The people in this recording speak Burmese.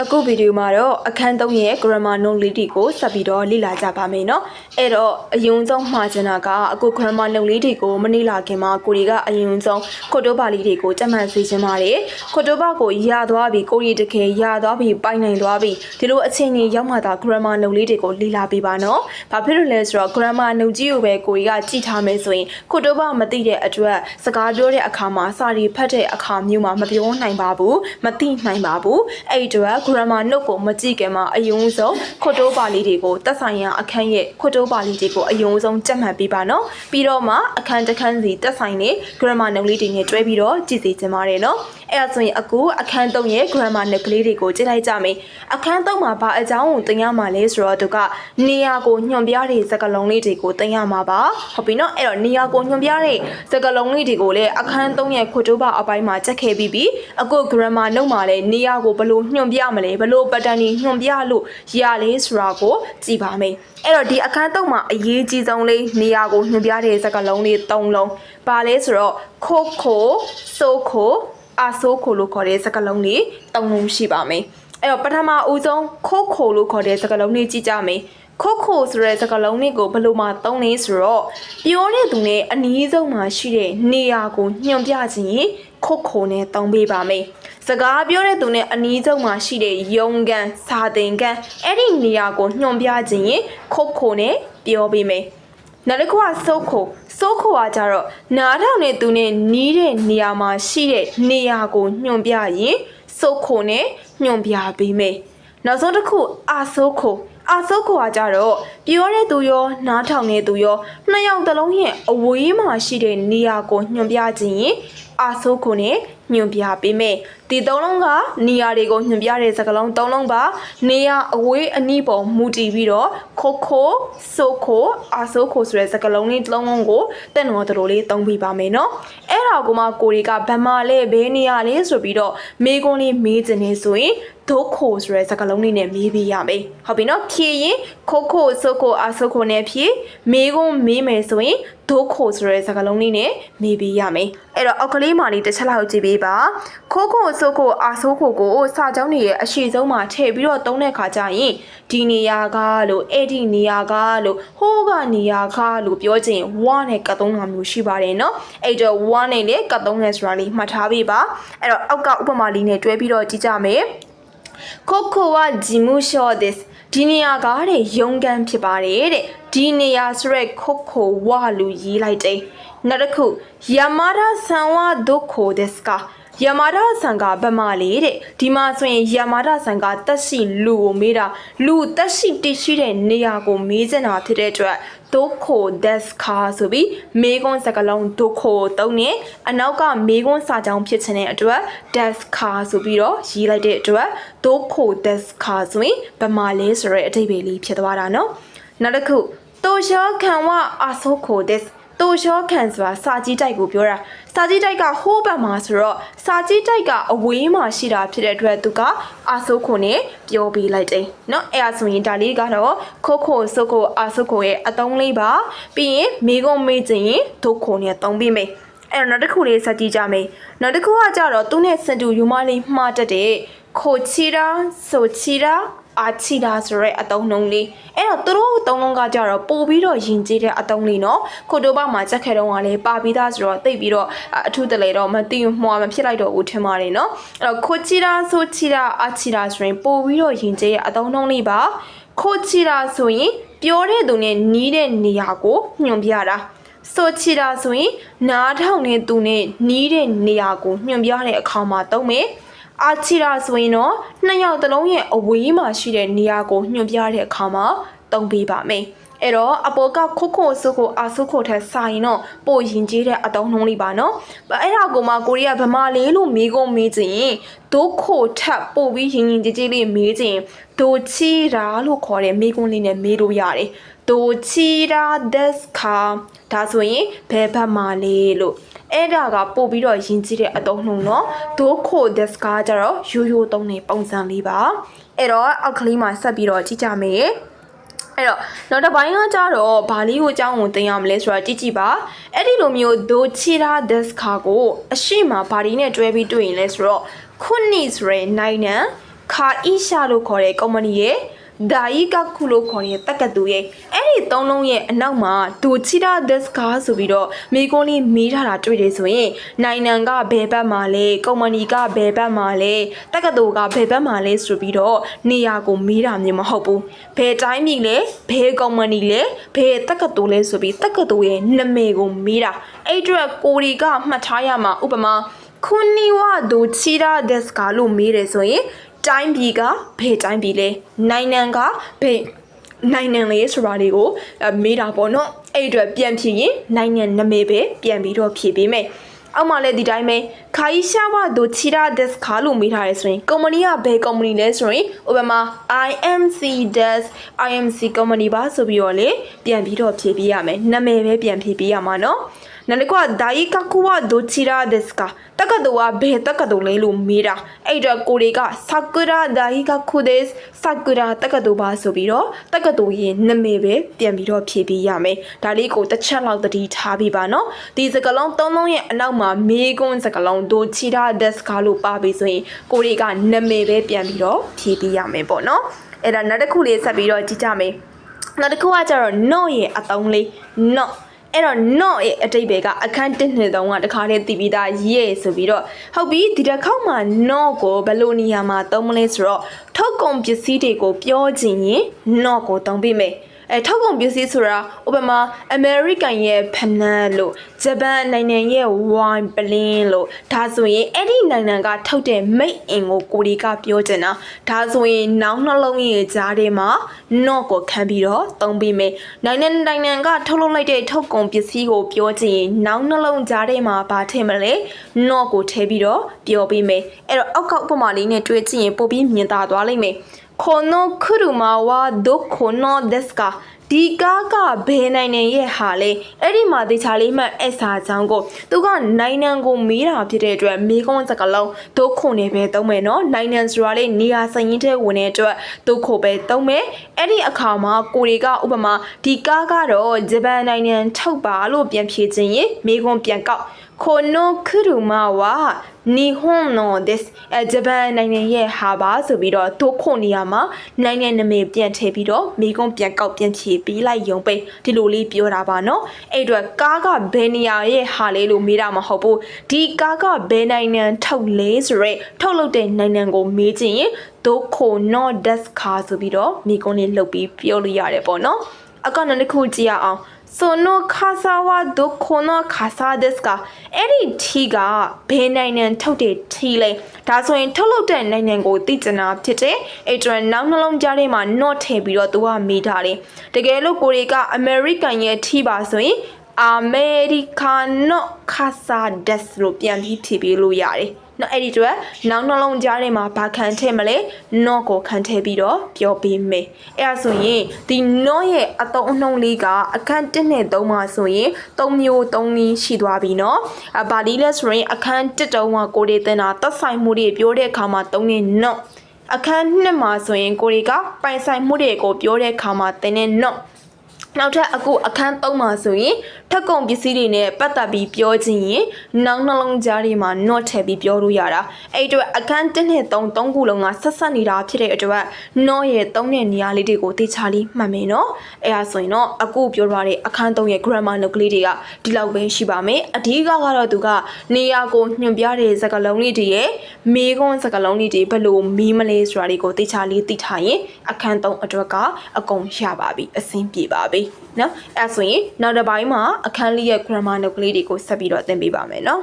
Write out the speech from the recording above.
အခုဗီဒီယိုမှာတော့အခန်း၃ရဲ့ grammar note လေးတီကိုဆက်ပြီးတော့လေ့လာကြပါမယ်နော်အဲ့တော့အယုံဆုံးမှားချင်တာကအခု grammar note လေးတီကိုမနေလာခင်မှာကိုရီကအယုံဆုံးခွတ်တိုးပါလေးတွေကိုကြက်မှန်စေချင်ပါတယ်ခွတ်တိုးပါကိုရသွားပြီးကိုရီတကယ်ရသွားပြီးပိုင်နိုင်သွားပြီးဒီလိုအချိန်ကြီးရောက်မှသာ grammar note လေးတွေကိုလေ့လာပေးပါနော်ဘာဖြစ်လို့လဲဆိုတော့ grammar note ကြီးကိုပဲကိုရီကကြည့်ထားမယ်ဆိုရင်ခွတ်တိုးပါမသိတဲ့အတွက်စကားပြောတဲ့အခါမှာစာရီဖတ်တဲ့အခါမျိုးမှာမပြောနိုင်ပါဘူးမသိနိုင်ပါဘူးအဲ့အတွက် grammar note ကိုမကြည့်ခင်မှာအယုံဆုံးခွတ်တိုးပါလေးတွေကိုသက်ဆိုင်ရာအခန်းရဲ့ခွတ်တိုးပါလေးတွေကိုအယုံဆုံးကြက်မှတ်ပေးပါနော်ပြီးတော့မှအခန်းတစ်ခန်းစီသက်ဆိုင်တဲ့ grammar note လေးတွေနဲ့တွဲပြီးတော့ကြည့်စီချင်ပါတယ်နော် အဲ့ဒါဆိုရင်အခုအခန်း3ရဲ့ grammar note ကလေးတွေကိုကြည့်လိုက်ကြမယ်အခန်း3မှာဘာအကြောင်းကိုသင်ရမှာလဲဆိုတော့သူကနေရာကိုညွှန်ပြတဲ့စကားလုံးလေးတွေကိုသင်ရမှာပါဟုတ်ပြီနော်အဲ့တော့နေရာကိုညွှန်ပြတဲ့စကားလုံးလေးတွေကိုလည်းအခန်း3ရဲ့ခွတ်တိုးပါအပိုင်းမှာချက်ခဲ့ပြီးပြီအခု grammar note မှာလည်းနေရာကိုဘယ်လိုညွှန်ပြမလဲဘယ်လို pattern တွေညွှန်ပြလို့ရလဲဆိုတာကိုကြည့်ပါမယ်အဲ့တော့ဒီအခန်း3မှာအရေးကြီးဆုံးလေးနေရာကိုညွှန်ပြတဲ့စကားလုံးလေး3လုံးပါလဲဆိုတော့ခိုခိုဆိုခို အဆိုးခိုလို့ခေါ်တဲ့စကားလုံးလေး3လုံးရှိပါမယ်အဲ့တော့ပထမဦးဆုံးခိုခိုလို့ခေါ်တဲ့စကားလုံးလေးကြည့်ကြမယ်ခိုခိုဆိုတဲ့စကားလုံးလေးကိုဘယ်လိုမှသုံးလဲဆိုတော့ပြောတဲ့သူနဲ့အနည်းဆုံးမှာရှိတဲ့နေရာကိုညွှန်ပြခြင်းခိုခိုနဲ့သုံးပေးပါမယ်စကားပြောတဲ့သူနဲ့အနီးဆုံးမှာရှိတဲ့ယုံကန်စာသင်ကန်အဲ့ဒီနေရာကိုညွှန်ပြခြင်းရင်ခုတ်ခိုနဲ့ပြောပေးမယ်နောက်တစ်ခုကစိုးခို စိုးခိုကကြတော့နားထောင်တဲ့သူနဲ့နီးတဲ့နေရာမှာရှိတဲ့နေရာကိုညွှန်ပြရင်စိုးခိုနဲ့ညွှန်ပြပေးမယ်နောက်ဆုံးတစ်ခုအာစိုးခိုအာဆုတ်ခွာကြတော့ပြောတဲ့သူရောနားထောင်တဲ့သူရောနှစ်ယောက်တစ်လုံးရဲ့အဝေးမှာရှိတဲ့နေရာကိုညွှန်ပြခြင်းရင်အာဆုတ်ခွနဲ့ ညွှန်ပြပေးမယ်ဒီသုံးလုံးကနေရာတွေကိုညွှန်ပြတဲ့စကားလုံးသုံးလုံးပါနေရာအဝေးအနီးပေါ်မူတည်ပြီးတော့ခိုခိုဆိုခိုအာဆုတ်ခိုဆိုတဲ့စကားလုံးလေးတစ်လုံးလုံးကိုတက်တော်တော်လေးသုံးပြပါမယ်နော်အဲ့ဒါကိုမှကိုတွေကဗမာလဲဘဲနေရာလဲဆိုပြီးတော့မေကွန်းလေးမေးခြင်းနေဆိုရင်ဒုက္ခိုဆိုတဲ့စကားလုံးလေးနဲ့မေးပြရမယ်ဟုတ်ပြီနော်ဖြေရင်ခိုခိုဆိုခိုအာဆိုခိုနဲ့ဖြေမေကွန်းမေးမယ်ဆိုရင်ဒုက္ခိုဆိုတဲ့စကားလုံးလေးနဲ့မေးပြရမယ်အဲ့တော့အောက်ကလေးမာလေးတစ်ချက်လောက်ကြည့်ပေးပါခိုခိုဆိုခိုအာဆိုခိုကိုစာကြောင်းတွေရဲ့အရှိဆုံးမှာထည့်ပြီးတော့သုံးတဲ့ခါကျရင်ဒီနေရာကလို့အဲ့ဒီနေရာကလို့ဟိုးကနေရာကလို့ပြောချင်ဝါနဲ့ကတ်သုံးတာမျိုးရှိပါတယ်နော်အဲ့တော့ဝါနဲ့လေကတ်သုံးလဲဆိုတာလေးမှတ်ထားပေးပါအဲ့တော့အောက်ကဥပမာလေးနဲ့တွဲပြီးတော့ကြည့်ကြမယ်ကိုကိုဝဂျီမူရှော့ဒစ် ဒီနေရာကတဲ့ရုံကန်ဖြစ်ပါတယ်တဲ့ဒီနေရာဆိုရက်ခိုခိုဝါလူရေးလိုက်တယ်နောက်တစ်ခုယမာရာဆန်ဝါဒိုခိုဒက်စကာ ယမာရာဆန်ကဗမာလေးတဲ့ဒီမှာဆိုရင်ယမာရာဆန်ကတက်ရှိလူကိုမေးတာလူတက်ရှိတရှိတဲ့နေရာကိုမေးချင်တာဖြစ်တဲ့အတွက်ဒိုခိုဒက်စကာဆိုပြီးမေကွန်းစကလုံးဒိုခိုတုံးနေအနောက်ကမေကွန်းစာကြောင်းဖြစ်ချင်တဲ့အတွက်ဒက်စကာဆိုပြီးတော့ရေးလိုက်တဲ့အတွက်ဒိုခိုဒက်စကာဆိုရင်ဗမာလေးဆိုတဲ့အဓိပ္ပာယ်လေးဖြစ်သွားတာနော်နောက်တစ်ခုတိုရှောခံဝအာဆိုခိုဒ သူ့ရောခံစွာစာကြီးတိုက်ကိုပြောတာစာကြီးတိုက်ကဟိုးဘက်မှာဆိုတော့စာကြီးတိုက်ကအဝေးမှာရှိတာဖြစ်တဲ့အတွက်သူကအာဆုခုနဲ့ပြောပေးလိုက်တယ်နော်အဲအဆိုရင်ဒါလေးကတော့ခိုခိုဆုခိုအာဆုခိုရဲ့အသုံးလေးပါပြီးရင်မိကုံမေ့ခြင်းရင်ဒုခိုနဲ့သုံးပြီးမယ်အဲ့တော့နောက်တစ်ခုလေးစကြည့်ကြမယ်နောက်တစ်ခုကကြတော့သူနဲ့စတူယူမလေးမှားတက်တဲ့ခိုချီရာဆိုချီရာ အာချီတာဆိုရဲအတုံးလုံးလေးအဲ့တော့သူတို့သုံးလုံးကကြတော့ပို့ပြီးတော့ယဉ်ကျေးတဲ့အတုံးလေးနော်ခိုတိုဘာမှာချက်ခဲတုံးကလည်းပါပြီးသားဆိုတော့တိတ်ပြီးတော့အထူးတလေတော့မသိမှွာမဖြစ်လိုက်တော့ဘူးထင်ပါတယ်နော်အဲ့တော့ခိုချီတာဆိုချီတာအာချီတာဆိုရင်ပို့ပြီးတော့ယဉ်ကျေးတဲ့အတုံးလုံးလေးပါခိုချီတာဆိုရင်ပြောတဲ့သူနဲ့နီးတဲ့နေရာကိုညွှန်ပြတာဆိုချီတာဆိုရင်နားထောင်တဲ့သူနဲ့နီးတဲ့နေရာကိုညွှန်ပြတဲ့အခါမှာသုံးမယ် အာချီရာဆိုရင်တော့နှစ်ယောက်တစ်လုံးရဲ့အဝေးမှာရှိတဲ့နေရာကိုညွှန်ပြတဲ့အခါမှာသုံးပေးပါမယ်။ အဲ့တော့အပေါ်ကခုခုဆုခုအာဆုခုထက်စာရင်တော့ပိုရင်ကြီးတဲ့အတောင်းနှုံးလေးပါနော်။အဲ့ဒါကိုမှကိုရီးယားဗမာလေးလို့မေးကုန်မေးခြင်းဒိုခိုထပ်ပို့ပြီးရင်ရင်ကြီးကြီးလေးမေးခြင်းဒိုချီရာလို့ခေါ်တဲ့မေးခွန်းလေးနဲ့မေးလို့ရတယ်။ဒိုချီရာဒက်စကာဒါဆိုရင်ဘယ်ဘက်မှာလဲလို့အဲ့ဒါကပို့ပြီးတော့ယဉ်ကျေးတဲ့အတုံးနှုံနော်ဒိုခိုဒက်စကာကြတော့ရိုးရိုးသုံးနေပုံစံလေးပါအဲ့တော့အောက်ကလေးမှာဆက်ပြီးတော့ကြည့်ကြမယ် အဲ့တော့နောက်တစ်ပိုင်းကကြတော့ဗာလီကိုအကြောင်းကိုသင်ရမလဲဆိုတော့ကြည့်ကြည့်ပါအဲ့ဒီလိုမျိုးဒိုချီရာဒက်စကာကိုအရှိမဘာဒီနဲ့တွဲပြီးတွေ့ရင်လဲဆိုတော့ခုနှစ်ဆိုရယ်နိုင်နံခါအီရှာလို့ခေါ်တဲ့ကုမ္ပဏီရဲ့ ဒါယီကခုလို့ခေါ်တဲ့တက္ကသိုလ်ရဲ့အဲ့ဒီသုံးလုံးရဲ့အနောက်မှာဒိုချီတာဒက်စကာဆိုပြီးတော့မိကုန်းလေးမေးထားတာတွေ့တယ်ဆိုရင်နိုင်ငံကဘယ်ဘက်မှာလဲကုမ္ပဏီကဘယ်ဘက်မှာလဲတက္ကသိုလ်ကဘယ်ဘက်မှာလဲဆိုပြီးတော့နေရာကိုမေးတာမျိုးမဟုတ်ဘူးဘယ်တိုင်းပြည်လဲဘယ်ကုမ္ပဏီလဲဘယ်တက္ကသိုလ်လဲဆိုပြီးတက္ကသိုလ်ရဲ့နာမည်ကိုမေးတာအဲ့အတွက်ကိုရီကမှတ်ထားရမှာဥပမာခုနီဝဒိုချီရာဒက်စကာလို့မေးတယ်ဆိုရင် တိုင်းပြည်ကဘယ်တိုင်းပြည်လဲနိုင်ငံကဘယ်နိုင်ငံလေးဆိုတာတွေကိုအဲမေးတာပေါ့နော်အဲ့အတွက်ပြန်ဖြေရင်နိုင်ငံနာမည်ပဲပြန်ပြီးတော့ဖြေပေးမယ်အောက်မှာလည်းဒီတိုင်းပဲခိုင်ရှာဝဒိုချီရာဒက်စကာလို့မေးထားရဲဆိုရင်ကုမ္ပဏီကဘယ်ကုမ္ပဏီလဲဆိုရင်ဥပမာ IMC Des IMC ကုမ္ပဏီပါဆိုပြီးတော့လေပြန်ပြီးတော့ဖြေပေးရမယ်နာမည်ပဲပြန်ဖြေပေးရမှာနော်နောက်တ စ်ခုကဒါယီကကူဝဒိုချီရာဒက်စကာတက္ကသိုလ်ကဘယ်တက္ကသိုလ်လဲလို့မေးတာအဲ့တော့ကိုတွေကဆာကူရာဒါယီကကူဒက်ဆာကူရာတက္ကသိုလ်ပါဆိုပြီးတော့တက္ကသိုလ်ရဲ့နာမည်ပဲပြန်ပြီးတော့ဖြေပေးရမယ်ဒါလေးကိုတစ်ချက်လောက်သတိထားပြီးပါနော်ဒီစကလုံးသုံးလုံးရဲ့အနောက်မှာမေကွန်းစကလုံးဒိုချီရာဒက်စကာလို့ပါပြီဆိုရင်ကိုတွေကနာမည်ပဲပြန်ပြီးတော့ဖြေပေးရမယ်ပေါ့နော်အဲ့ဒါနောက်တစ်ခုလေးဆက်ပြီးတော့ကြည့်ကြမယ်နောက်တစ်ခုကကျတော့ no ရဲ့အတုံးလေး no အဲ့တော့ not ရဲ့အတိတ်ပဲကအခန်း1နှစ်သုံးကတခါတည်းတည်ပြီးသားရဲ့ဆိုပြီးတော့ဟုတ်ပြီဒီတစ်ခေါက်မှာ not ကိုဘယ်လိုနေရာမှာသုံးမလဲဆိုတော့ထုတ်ကုန်ပစ္စည်းတွေကိုပြောချင်ရင် not ကိုသုံးပေးမယ် အဲထုတ်ကုန်ပစ္စည်းဆိုတာဥပမာ American ရဲ့ဖနက်လို့ဂျပန်နိုင်ငံရဲ့ wine ပလင်းလို့ဒါဆိုရင်အဲ့ဒီနိုင်ငံကထုတ်တဲ့ made in ကိုကိုဒီကပြောချင်တာဒါဆိုရင်နောင်နှလုံးရဲ့ကြားထဲမှာ not ကိုခံပြီးတော့သုံးပေးမယ်နိုင်ငံနိုင်ငံကထုတ်လုပ်လိုက်တဲ့ထုတ်ကုန်ပစ္စည်းကိုပြောချင်ရင်နောင်နှလုံးကြားထဲမှာဘာထည့်မလဲ not ကိုထည့်ပြီးတော့ပြောပေးမယ်အဲ့တော့အောက်ကောက်ဥပမာလေးနဲ့တွေးကြည့်ရင်ပိုပြီးမြင်သာသွားလိမ့်မယ် この車はどこのですかဒီကားကဘယ်နိုင်ငံရဲ့ဟာလဲအဲ့ဒီမှာတေချာလေးမှအစာချောင်းကိုသူကနိုင်ငံကိုမေးတာဖြစ်တဲ့အတွက်မေးခွန်းစကားလုံးဒုက္ခုနေပဲသုံးမယ်နော်နိုင်ငံဆိုတာလေးနေရာစရင်ထဲဝင်တဲ့အတွက်ဒုက္ခုပဲသုံးမယ်အဲ့ဒီအခါမှာကိုတွေကဥပမာဒီကားကတော့ဂျပန်နိုင်ငံထုတ်ပါလို့ပြန်ဖြေခြင်းရင်မေးခွန်းပြန်ကောက် この車は日本のですအဲဂျပန်နိုင်ငံရဲ့ဟာပါဆိုပြီးတော့ဒုခုနေရာမှာနိုင်ငံနာမည်ပြန်ထည့်ပြီးတော့မိကုန်းပြန်ကောက်ပြန်ဖြေပေးလိုက်ရုံပဲဒီလိုလေးပြောတာပါနော်အဲ့အတွက်ကားကဘယ်နေရာရဲ့ဟာလဲလို့မေးတာမဟုတ်ဘူးဒီကားကဘယ်နိုင်ငံထုတ်လဲဆိုရဲထုတ်လုပ်တဲ့နိုင်ငံကိုမေးချင်ရင်ဒုခု not des car ဆိုပြီးတော့မိကုန်းလေးလှုပ်ပြီးပြောလို့ရတယ်ပေါ့နော်အကောင့်တစ်ခုကြည့်ရအောင် その傘はどこの傘ですかအဲ့ဒီထီကဘယ်နိုင်ငံထုတ်တဲ့ထီလဲဒါဆိုရင်ထုတ်လုပ်တဲ့နိုင်ငံကိုသိချင်တာဖြစ်တဲ့အဲ့အတွက်နောက်နှလုံးကြားထဲမှာ not ထည့်ပြီးတော့သူကမေးထားတယ်တကယ်လို့ကိုရီက American ရဲ့ထီပါဆိုရင် Americano Casa des လို့ပြန်ပြီးဖြေပေးလို့ရတယ် နော်အဲ့ဒီအတွက်နောက်နှလုံးကြားထဲမှာဘာခံထည့်မလဲ not ကိုခံထည့်ပြီးတော့ပြောပေးမယ်အဲ့ဒါဆိုရင်ဒီ not ရဲ့အတုံးအနှုံးလေးကအခန်း1နဲ့3မှာဆိုရင်3မျိုး3နည်းရှိသွားပြီနော်အဘာဒီလဲဆိုရင်အခန်း1တုံးကကိုရီတင်တာသက်ဆိုင်မှုတွေပြောတဲ့အခါမှာ3နဲ့ not အခန်း2မှာဆိုရင်ကိုရီကပိုင်ဆိုင်မှုတွေကိုပြောတဲ့အခါမှာတင်တဲ့ not နောက်ထပ်အခုအခန်း3မှာဆိုရင်ထက်ကုန်ပစ္စည်းတွေနဲ့ပတ်သက်ပြီးပြောခြင်းရင်နောက်နှလုံးကြားတွေမှာ not ထည့်ပြီးပြောလို့ရတာအဲ့အတွက်အခန်း1နဲ့3 3ခုလုံးကဆက်ဆက်နေတာဖြစ်တဲ့အတွက် not ရဲ့3တဲ့နေရာလေးတွေကိုတေချာလေးမှတ်မယ်နော်အဲ့ဒါဆိုရင်တော့အခုပြောထားတဲ့အခန်း3ရဲ့ grammar လုပ်ကလေးတွေကဒီလောက်ပဲရှိပါမယ်အဓိကကတော့သူကနေရာကိုညွှန်ပြတဲ့စကားလုံးလေးတွေရဲ့မေးခွန်းစကားလုံးလေးတွေဘယ်လိုမီးမလဲဆိုတာလေးကိုတေချာလေးသိထားရင်အခန်း3အတွက်က အကုန်ရပါပြီအဆင်ပြေပါပြီနော်အဲ့ဒါဆိုရင်နောက်တစ်ပိုင်းမှာအခန်းလေးရဲ့ grammar လုပ်ကလေးတွေကိုဆက်ပြီးတော့သင်ပေးပါမယ်နော်